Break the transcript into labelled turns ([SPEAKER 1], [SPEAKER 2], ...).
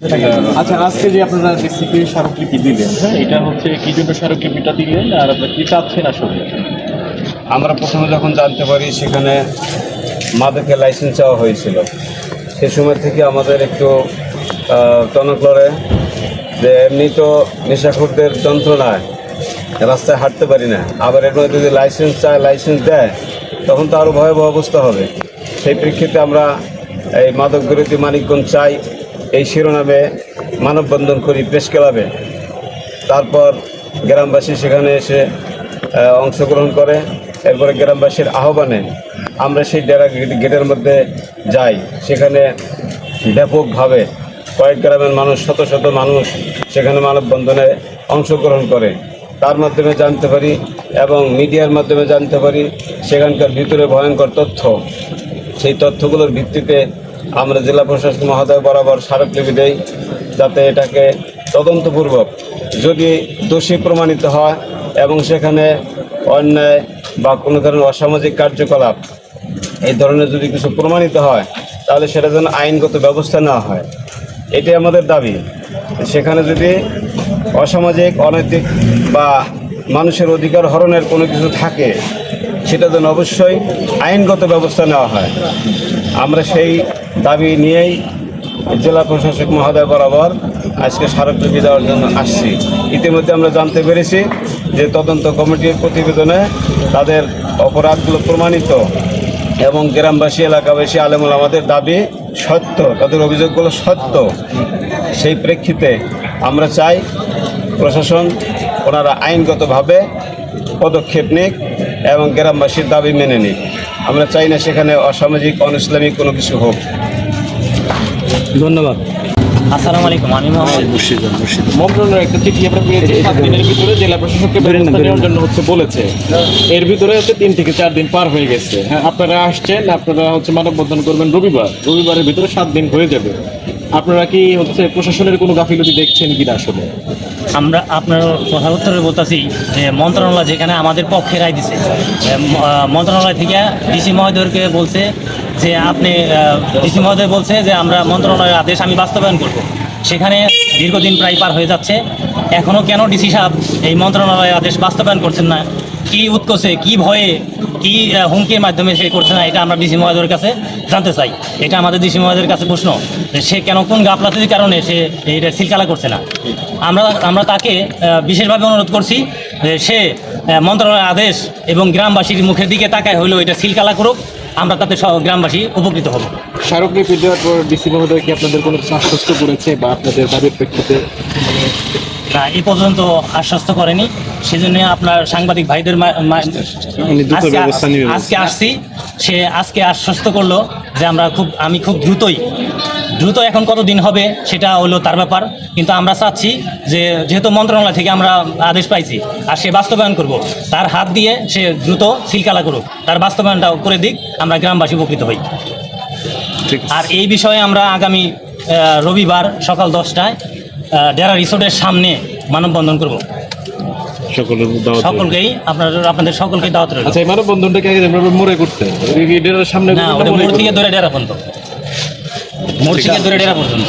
[SPEAKER 1] আচ্ছা আজকে যে আপনারা ডিসিপি স্মারকলিপি দিলেন হ্যাঁ এটা হচ্ছে কি জন্য স্মারকলিপিটা দিলেন আর আপনারা কি চাচ্ছেন আসলে?
[SPEAKER 2] আমরা প্রথমে যখন জানতে পারি সেখানে মাদকের লাইসেন্স চাওয়া হয়েছিল, সে সময় থেকে আমাদের একটু টনক লড়ে, যে এমনি তো নেশাখোরদের যন্ত্রণায় রাস্তায় হাঁটতে পারি না, আবার এর মধ্যে যদি লাইসেন্স চায় লাইসেন্স দেয়, তখন তো আরও ভয়াবহ অবস্থা হবে। সেই প্রেক্ষিতে আমরা এই মাদক বিরোধী মানিকগঞ্জ চাই এই শিরোনামে মানববন্ধন করি প্রেস ক্লাবে। তারপর গ্রামবাসী সেখানে এসে অংশগ্রহণ করে, এরপরে গ্রামবাসীর আহ্বানে আমরা সেই ডেরা গেট- গেটের মধ্যে যাই। সেখানে ব্যাপকভাবে কয়েক গ্রামের মানুষ, শত শত মানুষ সেখানে মানববন্ধনে অংশগ্রহণ করে। তার মাধ্যমে জানতে পারি এবং মিডিয়ার মাধ্যমে জানতে পারি সেখানকার ভিতরে ভয়ঙ্কর তথ্য। সেই তথ্যগুলোর ভিত্তিতে আমরা জেলা প্রশাসক মহোদয় বরাবর স্মারকলিপি দেই যাতে এটাকে তদন্তপূর্বক যদি দোষী প্রমাণিত হয় এবং সেখানে অন্যায় বা কোনো ধরনের অসামাজিক কার্যকলাপ এই ধরনের যদি কিছু প্রমাণিত হয়, তাহলে সেটা যেন আইনগত ব্যবস্থা নেওয়া হয়। এটাই আমাদের দাবি। সেখানে যদি অসামাজিক, অনৈতিক বা মানুষের অধিকার হরণের কোনো কিছু থাকে, সেটা যেন অবশ্যই আইনগত ব্যবস্থা নেওয়া হয়। আমরা সেই দাবি নিয়েই জেলা প্রশাসক মহোদয় বরাবর আজকে স্মারকলিপি দেওয়ার জন্য আসছি। ইতিমধ্যে আমরা জানতে পেরেছি যে তদন্ত কমিটির প্রতিবেদনে তাদের অপরাধগুলো প্রমাণিত এবং গ্রামবাসী, এলাকাবাসী আলেমুল আমাদের দাবি সত্য, তাদের অভিযোগগুলো সত্য। সেই প্রেক্ষিতে আমরা চাই প্রশাসন ওনারা আইনগতভাবে পদক্ষেপ নিক এবং গ্রামবাসীর দাবি মেনে নিক। আমরা চাই না সেখানে অসামাজিক অনইসলামিক কোনো কিছু হোক।
[SPEAKER 3] ধন্যবাদ। আসসালামু আলাইকুম আমি মোহাম্মদ
[SPEAKER 1] মন্ত্রণালয়ের একটা চিঠি আমরা পেয়েছি সাত দিনের ভিতরে জেলা প্রশাসককে ব্যবস্থা নেওয়ার জন্য হচ্ছে বলেছে। এর ভিতরে হচ্ছে তিন থেকে চার দিন পার হয়ে গেছে। হ্যাঁ আপনারা আসছেন আপনারা হচ্ছে মানববন্ধন করবেন রবিবার। রবিবারের ভিতরে সাত দিন হয়ে যাবে। আপনারা কি হচ্ছে প্রশাসনের কোনো গাফিলতি দেখছেন কিনা আসলে?
[SPEAKER 3] আমরা আপনার কথা উত্তরে বলতেছি যে মন্ত্রণালয় যেখানে আমাদের পক্ষে রায় দিছে। মন্ত্রণালয় থেকে ডিসি মহোদয়কে বলছে যে আপনি ডিসি মহোদয় বলছে যে আমরা মন্ত্রণালয়ের আদেশ আমি বাস্তবায়ন করব। সেখানে দীর্ঘদিন প্রায় পার হয়ে যাচ্ছে। এখনও কেন ডিসি সাহেব এই মন্ত্রণালয়ের আদেশ বাস্তবায়ন করছেন না? কি উৎকোষে কি ভয়ে, কি হুমকির মাধ্যমে সে করছে না, এটা আমরা ডিসি মহোদয়ের কাছে জানতে চাই। এটা আমাদের ডিসি মহোদয়ের কাছে প্রশ্ন সে কেন কোন গাফলাতির কারণে সে এইটা সিলকালা করছে না? আমরা আমরা তাকে বিশেষভাবে অনুরোধ করছি যে সে মন্ত্রণালয়ের আদেশ এবং গ্রামবাসীর মুখের দিকে তাকায় হলেও এটা সিলকালা করুক, আমরা তাতে গ্রামবাসী উপকৃত হব।
[SPEAKER 1] স্মারকলিপি দেওয়ার পর ডিসি মহোদয় কি আপনাদের কোনো আশ্বস্ত করেছে বা আপনাদের দাবির প্রেক্ষিতে
[SPEAKER 3] না এই পর্যন্ত আশ্বস্ত করেনি। সেজন্য আপনার সাংবাদিক ভাইদের মা- মা- আজকে- আসছি। সে আজকে আশ্বস্ত করল যে আমরা খুব আমি খুব দ্রুতই দ্রুত এখন কতদিন হবে সেটা হলো তার ব্যাপার। কিন্তু আমরা চাচ্ছি যে যেহেতু মন্ত্রণালয় থেকে আমরা আদেশ পাইছি আর সে বাস্তবায়ন করব তার হাত দিয়ে সে দ্রুত সিলকালা করুক তার বাস্তবায়নটা করে দিক আমরা গ্রামবাসী উপকৃত হই। আর এই বিষয়ে আমরা আগামী রবিবার সকাল দশটায় ডেরা রিসোর্টের সামনে মানববন্ধন করব। সকলকেই আপনার আপনাদের সকলকে দাওয়াত রইল।
[SPEAKER 1] আচ্ছা এই মানববন্ধনটাকে আগে আমরা মোড়ে করতে সামনে
[SPEAKER 3] না ওটা মোড় থেকে ধরে ডেরা পর্যন্ত। মোড় থেকে ধরে ডেরা পর্যন্ত।